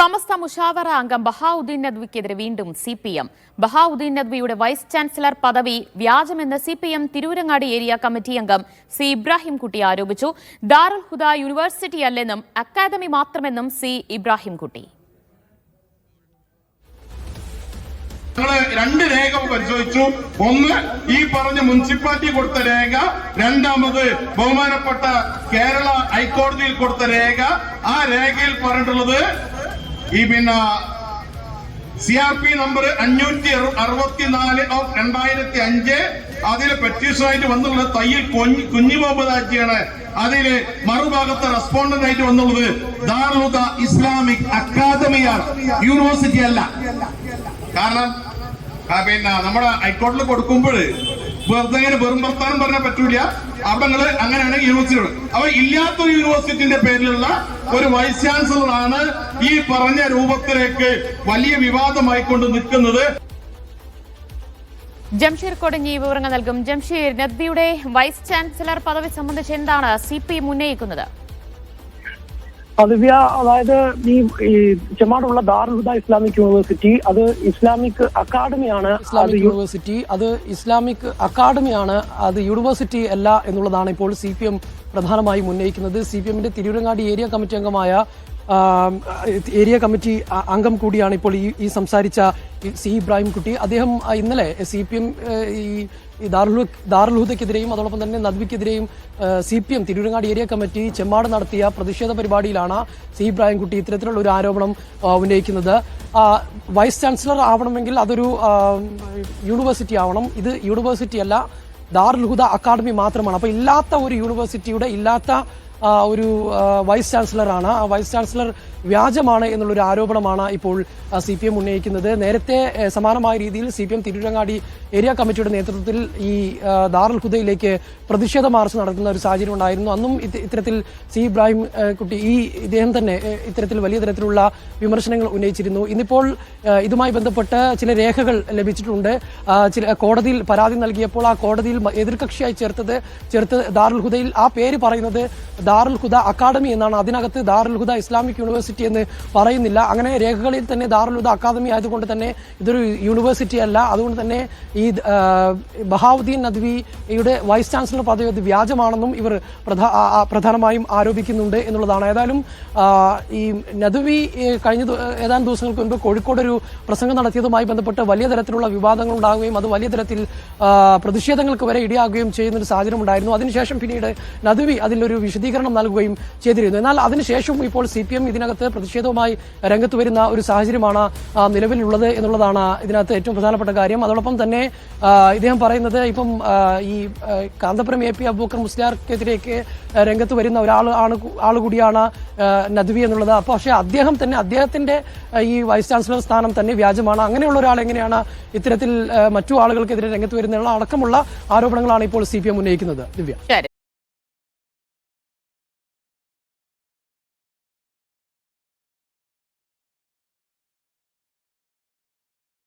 സമസ്ത മുഷാവറ അംഗം ബഹാഉദ്ദീൻ നദ്വിക്കെതിരെ വീണ്ടും സി പി എം ബഹാഉദ്ദീൻ നദ്വിയുടെ വൈസ് ചാൻസലർ പദവി വ്യാജമെന്ന് C P M Tirurangadi area committee അംഗം സി ഇബ്രാഹിംകുട്ടി ആരോപിച്ചു. ദാറുൽ ഹുദ യൂണിവേഴ്സിറ്റി അല്ലെന്നും അക്കാദമി മാത്രമെന്നും സി ഇബ്രാഹിംകുട്ടി രണ്ട് രേഖ പരിശോധിച്ചു. ഒന്ന് ഈ പറഞ്ഞ മുനിസിപ്പാലിറ്റി കൊടുത്ത രേഖ. രണ്ടാമത് ബഹുമാനപ്പെട്ട കേരള ഹൈക്കോടതിയിൽ കൊടുത്ത രേഖ. ആ രേഖയിൽ പറഞ്ഞിട്ടുള്ളത് ഈ പിന്നെ സി ആർ പി നമ്പർ അഞ്ഞൂറ്റി അറുപത്തിനാല് ഓഫ് രണ്ടായിരത്തി അഞ്ച് അതിൽ പെറ്റീഷനായിട്ട് വന്നുള്ളത് തയ്യിൽ കുഞ്ഞ് മുഹമ്മദാജിയാണ് അതിൽ മറുഭാഗത്ത് റെസ്പോണ്ടന്റ് ആയിട്ട് വന്നുള്ളത് ദാറുദ ഇസ്ലാമിക് അക്കാദമിയാണ് യൂണിവേഴ്സിറ്റി അല്ല. കാരണം പിന്നെ നമ്മുടെ ഹൈക്കോടതിയിൽ കൊടുക്കുമ്പോൾ വെറുതെ ഇങ്ങനെ വെറും വർത്താനം പറഞ്ഞാൽ പറ്റൂല. അപ്പൊ നിങ്ങൾ അങ്ങനെയാണെങ്കിൽ യൂണിവേഴ്സിറ്റികൾ അപ്പൊ ഇല്ലാത്തൊരു യൂണിവേഴ്സിറ്റിന്റെ പേരിലുള്ള ഒരു വൈസ് ചാൻസലർ ആണ് ഈ പറഞ്ഞ രൂപത്തിലേക്ക് വലിയ വിവാദമായിക്കൊണ്ട് നിൽക്കുന്നത് ജംഷീർ കൊടങ്ങി വിവരങ്ങൾ നൽകും. ജംഷീർ നദ്ദിയുടെ വൈസ് ചാൻസലർ പദവി സംബന്ധിച്ച് എന്താണ് സി പി എം ഉന്നയിക്കുന്നത് ദിവ്യ അതായത് ഈ ചെമ്മാടുള്ള ദാറുൽഹുദ ഇസ്ലാമിക് യൂണിവേഴ്സിറ്റി അത് ഇസ്ലാമിക് അക്കാദമിയാണ് അത് ഇസ്ലാമിക് യൂണിവേഴ്സിറ്റി അത് ഇസ്ലാമിക് അക്കാദമിയാണ് അത് യൂണിവേഴ്സിറ്റി അല്ല എന്നുള്ളതാണ് ഇപ്പോൾ സി പി എം പ്രധാനമായും ഉന്നയിക്കുന്നത് സി പി എമ്മിന്റെ തിരൂരങ്ങാടി ഏരിയ കമ്മിറ്റി അംഗമായ ഏരിയ കമ്മിറ്റി അംഗം കൂടിയാണ് ഇപ്പോൾ ഈ ഈ സംസാരിച്ച സി ഇബ്രാഹിം കുട്ടി അദ്ദേഹം ഇന്നലെ സി പി എം ഈ ദാർഹു ദാർഹുദയ്ക്കെതിരെയും അതോടൊപ്പം തന്നെ നദ്വിക്കെതിരെയും C P M Tirurangadi area committee Chemmad നടത്തിയ പ്രതിഷേധ പരിപാടിയിലാണ് സി ഇബ്രാഹിംകുട്ടി ഇത്തരത്തിലുള്ള ഒരു ആരോപണം ഉന്നയിക്കുന്നത്. വൈസ് ചാൻസലർ ആവണമെങ്കിൽ അതൊരു യൂണിവേഴ്സിറ്റി ആവണം. ഇത് യൂണിവേഴ്സിറ്റി അല്ല ദാർലുഹുദ ഹുദ അക്കാദമി മാത്രമാണ്. അപ്പോൾ ഇല്ലാത്ത ഒരു യൂണിവേഴ്സിറ്റിയുടെ ഇല്ലാത്ത ഒരു വൈസ് ചാൻസലറാണ് ആ വൈസ് ചാൻസലർ വ്യാജമാണ് എന്നുള്ളൊരു ആരോപണമാണ് ഇപ്പോൾ സി പി എം ഉന്നയിക്കുന്നത്. നേരത്തെ സമാനമായ രീതിയിൽ C P M Tirurangadi area കമ്മിറ്റിയുടെ നേതൃത്വത്തിൽ ഈ ദാറുൽ ഹുദയിലേക്ക് പ്രതിഷേധ മാർച്ച് നടത്തുന്ന ഒരു സാഹചര്യം ഉണ്ടായിരുന്നു. അന്നും ഇത് ഇത്തരത്തിൽ സി ഇബ്രാഹിം കുട്ടി ഈ ഇദ്ദേഹം തന്നെ ഇത്തരത്തിൽ വലിയ തരത്തിലുള്ള വിമർശനങ്ങൾ ഉന്നയിച്ചിരുന്നു. ഇന്നിപ്പോൾ ഇതുമായി ബന്ധപ്പെട്ട് ചില രേഖകൾ ലഭിച്ചിട്ടുണ്ട്. ചില കോടതിയിൽ പരാതി നൽകിയപ്പോൾ ആ കോടതിയിൽ എതിർകക്ഷിയായി ചേർത്തത് ചേർത്ത് ദാറുൽ ഹുദയിൽ ആ പേര് പറയുന്നത് ദാറുൽ ഹുദ അക്കാദമി എന്നാണ്. അതിനകത്ത് ദാറുൽ ഹുദ ഇസ്ലാമിക് യൂണിവേഴ്സിറ്റി എന്ന് പറയുന്നില്ല. അങ്ങനെ രേഖകളിൽ തന്നെ ദാറുൽ ഹുദ അക്കാദമി ആയതുകൊണ്ട് തന്നെ ഇതൊരു യൂണിവേഴ്സിറ്റി അല്ല. അതുകൊണ്ട് തന്നെ ഈ ബഹാവുദ്ദീൻ നദ്വിയുടെ വൈസ് ചാൻസലർ പദവി അത് വ്യാജമാണെന്നും ഇവർ പ്രധാനമായും ആരോപിക്കുന്നുണ്ട് എന്നുള്ളതാണ്. ഏതായാലും ഈ നദ്വി കഴിഞ്ഞ ഏതാനും ദിവസങ്ങൾക്ക് മുൻപ് കോഴിക്കോട് ഒരു പ്രസംഗം നടത്തിയതുമായി ബന്ധപ്പെട്ട് വലിയ തരത്തിലുള്ള വിവാദങ്ങൾ ഉണ്ടാകുകയും അത് വലിയ തരത്തിൽ പ്രതിഷേധങ്ങൾക്ക് വരെ ഇടയാകുകയും ചെയ്യുന്ന ഒരു സാഹചര്യം ഉണ്ടായിരുന്നു. അതിനുശേഷം പിന്നീട് നദ്വി അതിലൊരു വിശദീകരണം നൽകുകയും ചെയ്തിരുന്നു. എന്നാൽ അതിനുശേഷം ഇപ്പോൾ സി പി എം ഇതിനകത്ത് പ്രതിഷേധവുമായി രംഗത്ത് വരുന്ന ഒരു സാഹചര്യമാണ് നിലവിലുള്ളത് എന്നുള്ളതാണ് ഇതിനകത്ത് ഏറ്റവും പ്രധാനപ്പെട്ട കാര്യം. അതോടൊപ്പം തന്നെ ഇദ്ദേഹം പറയുന്നത് ഇപ്പം ഈ കാന്തപുരം എ പി അബൂക്കർ മുസ്ലിയാർക്കെതിരേക്ക് രംഗത്ത് വരുന്ന ഒരാൾ ആണ് ആളുകൂടിയാണ് നദ്വി എന്നുള്ളത്. അപ്പോൾ പക്ഷേ അദ്ദേഹം തന്നെ അദ്ദേഹത്തിന്റെ ഈ വൈസ് ചാൻസലർ സ്ഥാനം തന്നെ വ്യാജമാണ്. അങ്ങനെയുള്ള ഒരാൾ എങ്ങനെയാണ് ഇത്തരത്തിൽ മറ്റു ആളുകൾക്കെതിരെ രംഗത്ത് വരുന്ന അടക്കമുള്ള ആരോപണങ്ങളാണ് ഇപ്പോൾ സി പി എം ഉന്നയിക്കുന്നത്. ദിവ്യ.